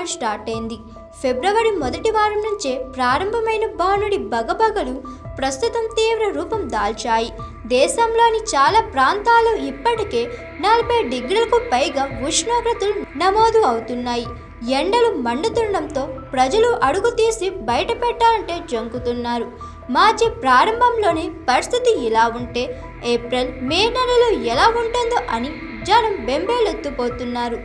Summer start అయింది. ఫిబ్రవరి మొదటి వారం నుంచే ప్రారంభమైన బాణుడి బగబగలు ప్రస్తుతం తీవ్ర రూపం దాల్చాయి. దేశంలోని చాలా ప్రాంతాలు ఇప్పటికే నలభై డిగ్రీలకు పైగా ఉష్ణోగ్రతలు నమోదు అవుతున్నాయి. ఎండలు మండుతుండడంతో ప్రజలు అడుగు తీసి బయట పెట్టాలంటే జంకుతున్నారు. మార్చి ప్రారంభంలోనే పరిస్థితి ఇలా ఉంటే ఏప్రిల్ మే నెలలో ఎలా ఉంటుందో అని జనం బెంబేలెత్తిపోతున్నారు.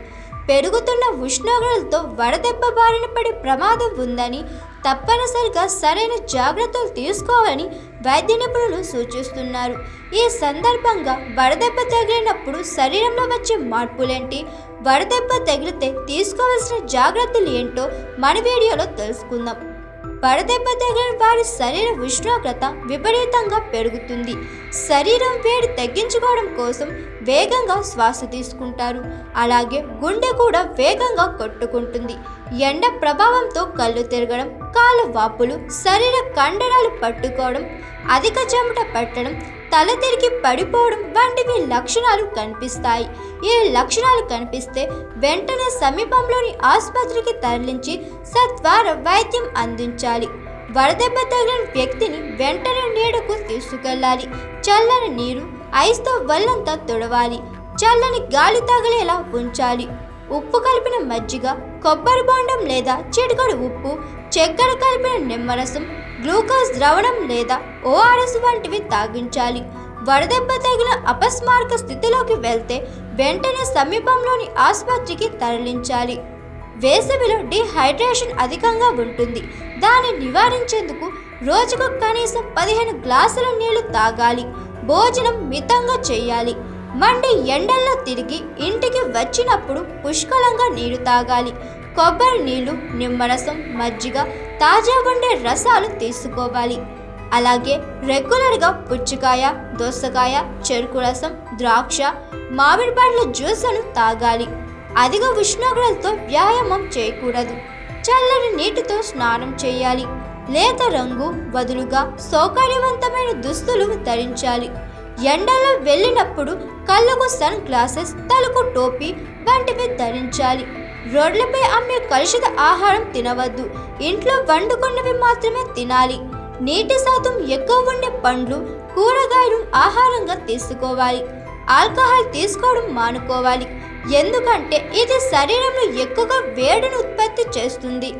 పెరుగుతున్న ఉష్ణోగ్రతలతో వడదెబ్బ బారిన పడే ప్రమాదం ఉందని తప్పనిసరిగా సరైన జాగ్రత్తలు తీసుకోవాలని వైద్య నిపుణులు సూచిస్తున్నారు. ఈ సందర్భంగా వడదెబ్బ తగిలినప్పుడు శరీరంలో వచ్చే మార్పులేంటి? వడదెబ్బ తగిలితే తీసుకోవాల్సిన జాగ్రత్తలు ఏంటో మన వీడియోలో తెలుసుకుందాం. వడదెబ్బ తగిలిన వారి శరీర ఉష్ణోగ్రత విపరీతంగా పెరుగుతుంది. శరీరం వేడి తగ్గించుకోవడం కోసం వేగంగా శ్వాస తీసుకుంటారు. అలాగే గుండె కూడా వేగంగా కొట్టుకుంటుంది. ఎండ ప్రభావంతో కళ్ళు తిరగడం కాళ్ళ వాపులు శరీర కండరాలు పట్టుకోవడం అధిక చెమట పట్టడం తల తిరిగి పడిపోవడం వంటివి లక్షణాలు కనిపిస్తాయి. ఈ లక్షణాలు కనిపిస్తే వెంటనే సమీపంలోని ఆసుపత్రికి తరలించి సత్వర వైద్యం అందించాలి. వడదెబ్బ తగిలిన వ్యక్తిని వెంటనే నీడకు తీసుకెళ్ళాలి. చల్లని నీరు ఐస్తో వల్లంతా తుడవాలి. చల్లని గాలి తగిలేలా ఉంచాలి. ఉప్పు కలిపిన మజ్జిగ కొబ్బరి బొండం లేదా చిటికడు ఉప్పు చక్కెర కలిపిన నిమ్మరసం గ్లూకోజ్ ద్రవణం లేదా ఓఆర్ఎస్ వంటివి తాగించాలి. వడదెబ్బ తగిన అపస్మారక స్థితిలోకి వెళ్తే వెంటనే సమీపంలోని ఆసుపత్రికి తరలించాలి. వేసవిలో డిహైడ్రేషన్ అధికంగా ఉంటుంది. దాన్ని నివారించేందుకు రోజుకు కనీసం పదిహేను గ్లాసుల నీళ్ళు తాగాలి. భోజనం మితంగా చేయాలి. మండి ఎండల్లో తిరిగి ఇంటికి వచ్చినప్పుడు పుష్కలంగా నీరు తాగాలి. కొబ్బరి నీళ్ళు నిమ్మరసం మజ్జిగ తాజా ఉండే రసాలు తీసుకోవాలి. అలాగే రెగ్యులర్గా పుచ్చకాయ దోసకాయ చెరుకు రసం ద్రాక్ష మామిడి పండ్ల జ్యూస్ను తాగాలి. అధిక ఉష్ణోగ్రతతో వ్యాయామం చేయకూడదు. చల్లని నీటితో స్నానం చేయాలి. లేత రంగు వదులుగా సౌకర్యవంతమైన దుస్తులు ధరించాలి. ఎండలో వెళ్ళినప్పుడు కళ్ళకు సన్ గ్లాసెస్ తలకు టోపీ వంటివి ధరించాలి. రోడ్లపై అమ్మే కలుషిత ఆహారం తినవద్దు. ఇంట్లో వండుకున్నవి మాత్రమే తినాలి. నీటి శాతం ఎక్కువ ఉండే పండ్లు కూరగాయలు ఆహారంగా తీసుకోవాలి. ఆల్కహాల్ తీసుకోవడం మానుకోవాలి. ఎందుకంటే ఇది శరీరంలో ఎక్కువగా వేడిని ఉత్పత్తి చేస్తుంది.